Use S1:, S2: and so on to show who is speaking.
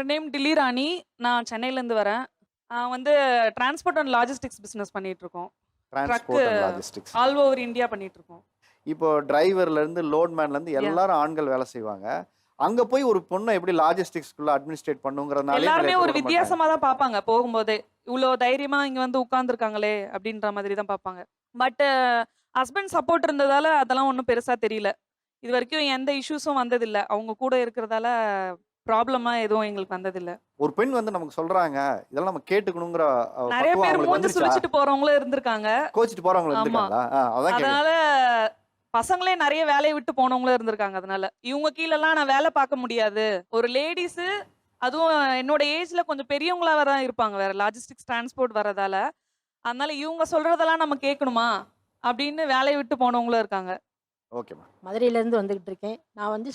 S1: என்னோட நேம் டில்லி ராணி. நான் சென்னையிலேருந்து வரேன். நான் வந்து டிரான்ஸ்போர்ட் அண்ட் லாஜிஸ்டிக்ஸ் பிஸ்னஸ் பண்ணிட்டு இருக்கோம்
S2: லாஜிஸ்டிக்ஸ்
S1: ஆல் ஓவர் இந்தியா பண்ணிட்டு இருக்கோம்
S2: இப்போ டிரைவர்ல இருந்து லோட்மேன்ல இருந்து எல்லாரும் ஆண்கள் வேலை செய்வாங்க. அங்க போய் ஒரு பொண்ணை எப்படி லாஜிஸ்டிக்ஸ்குள்ள அட்மினிஸ்ட்ரேட் பண்ணுங்கிறதுனால
S1: எல்லாருமே ஒரு வித்தியாசமா தான் பார்ப்பாங்க. போகும்போதே இவ்வளோ தைரியமா இங்க வந்து உட்கார்ந்துருக்காங்களே அப்படின்ற மாதிரி தான் பார்ப்பாங்க. பட் ஹஸ்பண்ட் சப்போர்ட் இருந்ததால அதெல்லாம் ஒன்றும் பெருசா தெரியல. இது வரைக்கும் எந்த இஷ்யூஸும் வந்ததில்ல. அவங்க கூட இருக்கிறதால ப்ராப்ளமா எதுவும் எங்களுக்கு வந்ததில்ல.
S2: ஒரு பெண் வந்து நமக்கு சொல்றாங்க இதெல்லாம் நம்ம கேட்டுக்கணுங்கிற
S1: நிறைய பேர் மூஞ்சி சுழிச்சிட்டு போறவங்களும் இருந்திருக்காங்க.
S2: கோச்சிட்டு போறவங்க
S1: ஆமா.
S2: இருக்காங்களா அதான் கேக்குறேன்.
S1: அதனால பசங்களே நிறைய வேலையை விட்டு போனவங்களும் இருந்திருக்காங்க அதனால. இவங்க கீழெல்லாம் நான் வேலை பார்க்க முடியாது. ஒரு லேடிஸ் அதுவும் என்னோட ஏஜ்ல கொஞ்சம் பெரியவங்களா தான் இருப்பாங்க. வேற லாஜிஸ்டிக்ஸ் டிரான்ஸ்போர்ட் வரதால அதனால இவங்க சொல்றதெல்லாம் நம்ம கேட்கணுமா? அப்படின்னு வேலையை விட்டு போனவங்களும் இருக்காங்க.
S2: ஓகேம்மா
S3: மதுரையிலேருந்து வந்துக்கிட்டு இருக்கேன். நான் வந்து